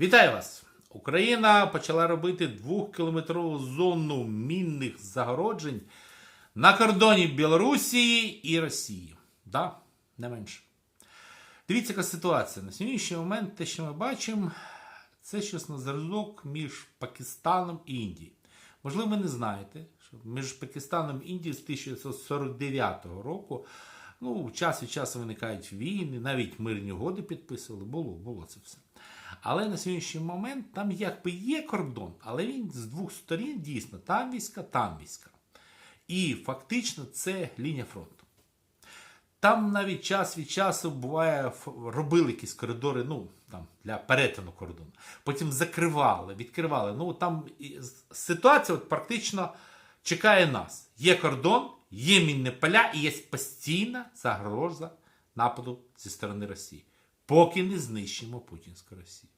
Вітаю вас! Україна почала робити двохкілометрову зону мінних загороджень на кордоні Білорусі і Росії. Да, не менше. Дивіться, яка ситуація. На сьогоднішній момент те, що ми бачимо, це щось на зразок між Пакистаном і Індією. Можливо, ви не знаєте, що між Пакистаном і Індією з 1949 року ну, час від часу виникають війни, навіть мирні угоди підписували, було, було це все. Але на сьогоднішній момент там якби є кордон, але він з двох сторін дійсно там війська, там війська. І фактично це лінія фронту. Там навіть час від часу буває робили якісь коридори, ну там для перетину кордону. Потім закривали, відкривали. Ну там ситуація от практично чекає нас. Є кордон, є мінні поля і є постійна загроза нападу зі сторони Росії, поки не знищимо путінську Росію.